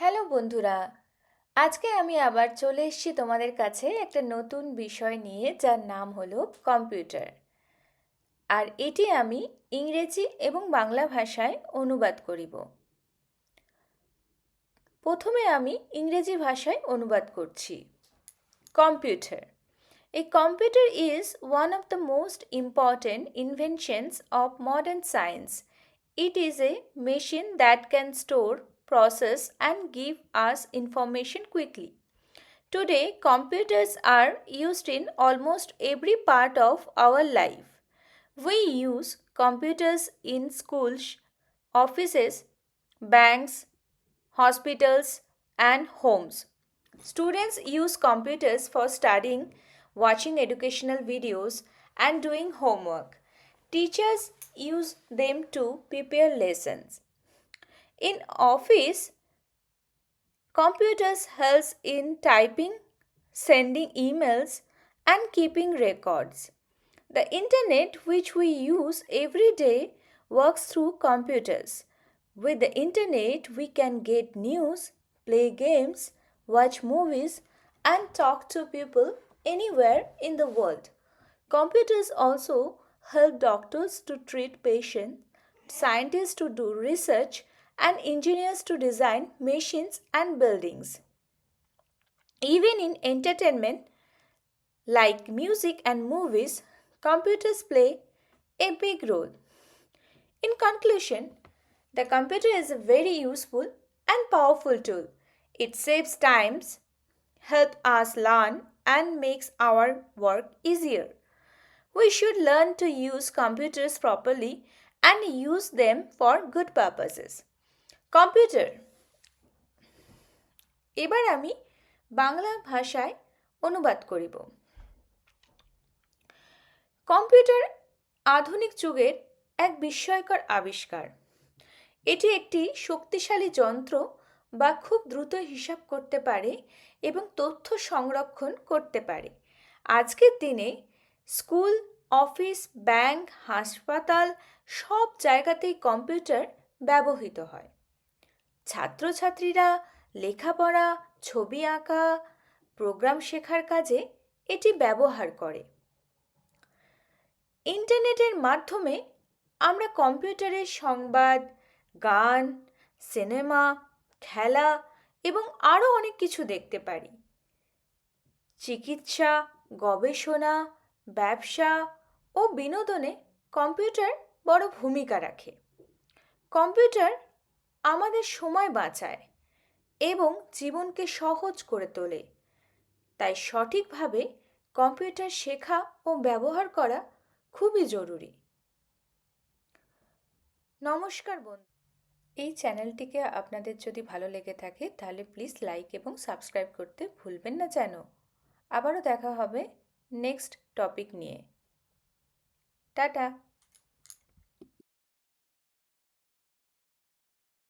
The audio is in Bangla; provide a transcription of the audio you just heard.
হ্যালো বন্ধুরা আজকে আমি আবার চলে এসেছি তোমাদের কাছে একটা নতুন বিষয় নিয়ে যার নাম হলো কম্পিউটার। আর এটি আমি ইংরেজি এবং বাংলা ভাষায় অনুবাদ করিব। প্রথমে আমি ইংরেজি ভাষায় অনুবাদ করছি computer. A computer is one of the most important inventions of modern science. It is a machine that can store, process, and give us information quickly. Today, computers are used in almost every part of our life. We use computers in schools, offices, banks, hospitals, and homes. Students use computers for studying, watching educational videos, and doing homework. Teachers use them to prepare lessons. In office, computers helps in typing, sending emails, and keeping records. The internet which we use every day works through computers. With the internet, we can get news, play games, watch movies, and talk to people anywhere in the world. Computers also help doctors to treat patients, scientists to do research, and engineers to design machines and buildings. Even in entertainment, like music and movies, computers play a big role. In conclusion, the computer is a very useful and powerful tool. It saves times, helps us learn, and makes our work easier. We should learn to use computers properly and use them for good purposes. Computer. এবার আমি বাংলা ভাষায় অনুবাদ করিব। কম্পিউটার আধুনিক যুগের এক বিস্ময়কর আবিষ্কার। এটি একটি শক্তিশালী যন্ত্র বা খুব দ্রুত হিসাব করতে পারে এবং তথ্য সংরক্ষণ করতে পারে। আজকের দিনে স্কুল, অফিস, ব্যাংক, হাসপাতাল সব জায়গাতেই কম্পিউটার ব্যবহৃত হয়। ছাত্রছাত্রীরা লেখাপড়া, ছবি আঁকা, প্রোগ্রাম শেখার কাজে এটি ব্যবহার করে। ইন্টারনেটের মাধ্যমে আমরা কম্পিউটারে সংবাদ, গান, সিনেমা, খেলা এবং আরও অনেক কিছু দেখতে পারি। চিকিৎসা, গবেষণা, ব্যবসা ও বিনোদনে কম্পিউটার বড় ভূমিকা রাখে। কম্পিউটার আমাদের সময় বাঁচায় এবং জীবনকে সহজ করে তোলে। তাই সঠিকভাবে কম্পিউটার শেখা ও ব্যবহার করা খুবই জরুরি। নমস্কার বন্ধু। এই চ্যানেলটিকে আপনাদের যদি ভালো লেগে থাকে, তাহলে প্লিজ লাইক এবং সাবস্ক্রাইব করতে ভুলবেন না যেন। আবারও দেখা হবে নেক্সট টপিক নিয়ে। টাটা।